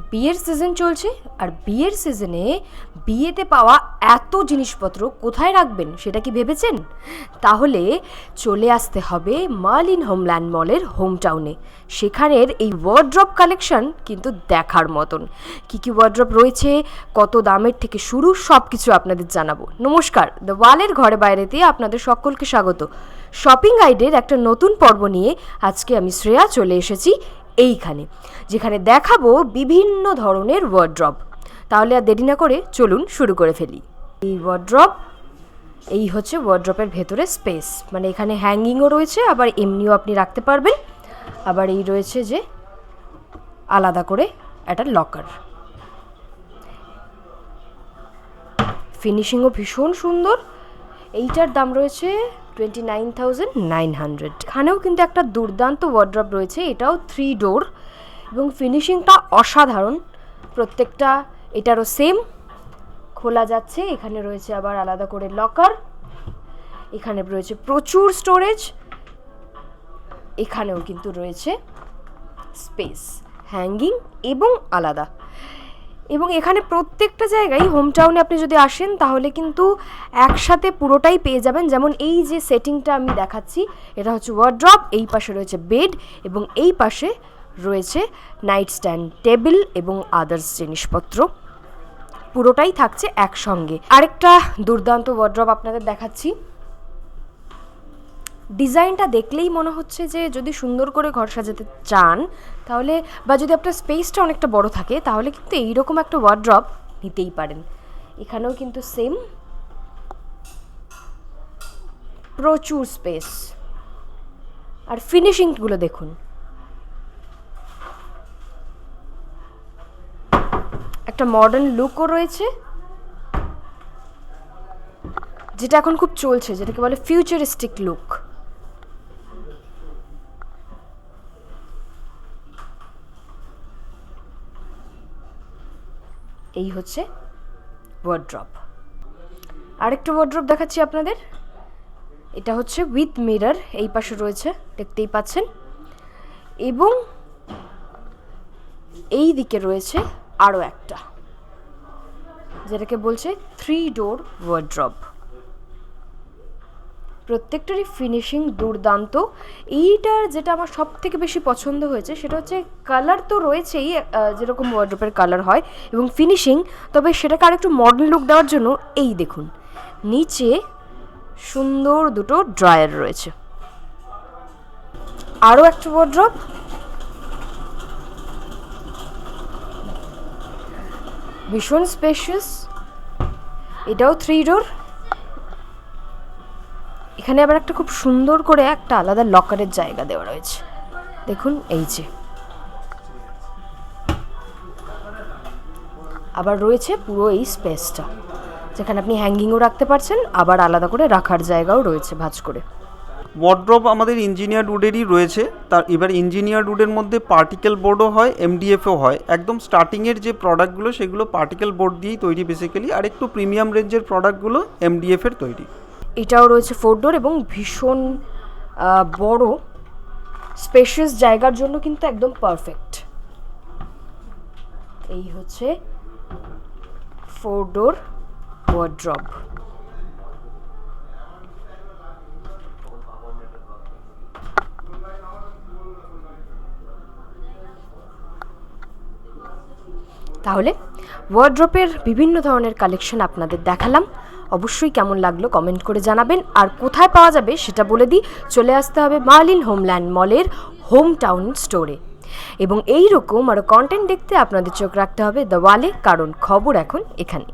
বিয়ের সিজন চলছে আর বিয়ের সিজনে বিয়েতে পাওয়া এত জিনিসপত্র কোথায় রাখবেন সেটা কি ভেবেছেন? তাহলে চলে আসতে হবে মার্লিন হোমল্যান্ড মলের হোম টাউনে সেখানের এই ওয়ার্ড্রপ কালেকশন কিন্তু দেখার মতন। কী কী ওয়ার্ড্রপ রয়েছে, কত দামের থেকে শুরু সব কিছু আপনাদের জানাব। নমস্কার দ্য ওয়ালের ঘরে বাইরেতে আপনাদের সকলকে স্বাগত। শপিং গাইডের একটা নতুন পর্ব নিয়ে আজকে আমি শ্রেয়া চলে এসেছি। এইখানে, যেখানে দেখাবো বিভিন্ন ধরনের ওয়ার্ড্রপ তাহলে আর দেরি না করে চলুন শুরু করে ফেলি। এই ওয়ার্ড্রপ এই হচ্ছে ওয়ার্ড্রপের ভেতরে স্পেস মানে এখানে হ্যাঙ্গিংও রয়েছে, আবার এমনিও আপনি রাখতে পারবেন। আবার এই রয়েছে যে আলাদা করে একটা লকার ফিনিশিংও ভীষণ সুন্দর। এইটার দাম রয়েছে twenty nine thousand nine hundred এখানেও কিন্তু একটা দুর্দান্ত ওয়ার্ড্রপ রয়েছে, এটাও থ্রি ডোর এবং ফিনিশিংটা অসাধারণ। প্রত্যেকটা এটারও সেম খোলা যাচ্ছে, এখানে রয়েছে আবার আলাদা করে লকার এখানে রয়েছে প্রচুর স্টোরেজ এখানেও কিন্তু রয়েছে স্পেস হ্যাঙ্গিং এবং আলাদা। এবং এখানে প্রত্যেকটা জায়গায় হোম টাউনে আপনি যদি আসেন, তাহলে কিন্তু একসাথে পুরোটাই পেয়ে যাবেন। যেমন এই যে সেটিংটা আমি দেখাচ্ছি, এটা হচ্ছে ওয়ার্ড্রপ এই পাশে রয়েছে বেড এবং এই পাশে রয়েছে নাইট স্ট্যান্ড টেবিল এবং আদার্স জিনিসপত্র। পুরোটাই থাকছে একসঙ্গে। আরেকটা দুর্দান্ত ওয়ার্ড্রপ আপনাদের দেখাচ্ছি। ডিজাইনটা দেখলেই মনে হচ্ছে যে যদি সুন্দর করে ঘর সাজাতে চান, তাহলে বা যদি আপনার স্পেসটা অনেকটা বড় থাকে, তাহলে কিন্তু এইরকম একটা ওয়ার্ড্রপ নিতেই পারেন। এখানেও কিন্তু সেম প্রচুর স্পেস আর ফিনিশিংগুলো দেখুন। একটা মডার্ন লুকও রয়েছে। যেটা এখন খুব চলছে, যেটাকে বলে ফিউচারিস্টিক লুক এই হচ্ছে ওয়ার্ড্রপ আরেকটা ওয়ার্ড্রপ দেখাচ্ছি আপনাদের। এটা হচ্ছে উইথ মিরর এই পাশে রয়েছে, দেখতেই পাচ্ছেন। এবং এই দিকে রয়েছে আরও একটা, যেটাকে বলছে থ্রি ডোর ওয়ার্ড্রপ প্রত্যেকটারই ফিনিশিং দুর্দান্ত। এইটার যেটা আমার সব থেকে বেশি পছন্দ হয়েছে, সেটা হচ্ছে কালার তো রয়েছেই যেরকম ওয়ার্ড্রপের কালার হয় এবং ফিনিশিং তবে সেটাকে আরেকটু মডার্ন লুক দেওয়ার জন্য এই দেখুন, নিচে সুন্দর দুটো ড্রায়ার রয়েছে। আরও একটা ওয়ার্ড্রপ ভীষণ স্পেশিয়াস এটাও থ্রি ডোর এখানে আবার একটা খুব সুন্দর করে একটা আলাদা লকারের জায়গা দেওয়া রয়েছে। দেখুন, এই যে। আবার রয়েছে পুরো এই স্পেসটা, যেখানে আপনি হ্যাঙ্গিংও রাখতে পারছেন, আবার আলাদা করে রাখার জায়গাও রয়েছে ভাজ করে। ওয়ার্ড্রপ আমাদের ইঞ্জিনিয়ার উডেরই রয়েছে। তার এবার ইঞ্জিনিয়ার উডের মধ্যে পার্টিকেল বোর্ডও হয় এমডিএফও হয়। একদম স্টার্টিংয়ের যে প্রোডাক্টগুলো সেগুলো পার্টিকেল বোর্ড দিয়েই তৈরি বেসিক্যালি আর একটু প্রিমিয়াম রেঞ্জের প্রোডাক্টগুলো এমডিএফ এর তৈরি। এটাও রয়েছে ফোর ডোর এবং ভীষণ বড় স্পেশিয়াস জায়গার জন্য কিন্তু একদম পারফেক্ট এই হচ্ছে ফোর ডোর ওয়ার্ড্রপ তাহলে ওয়ার্ড্রপের বিভিন্ন ধরনের কালেকশন আপনাদের দেখালাম। অবশ্যই কেমন লাগল কমেন্ট করে জানাবেন। আর কোথায় পাওয়া যাবে সেটা বলে দিই, চলে আসতে হবে মার্লিন হোমল্যান্ড মলের হোম টাউন স্টোরে এবং এই রকম আরও কন্টেন্ট দেখতে আপনাদের চোখ রাখতে হবে দ্য ওয়ালে কারণ খবর এখন এখানে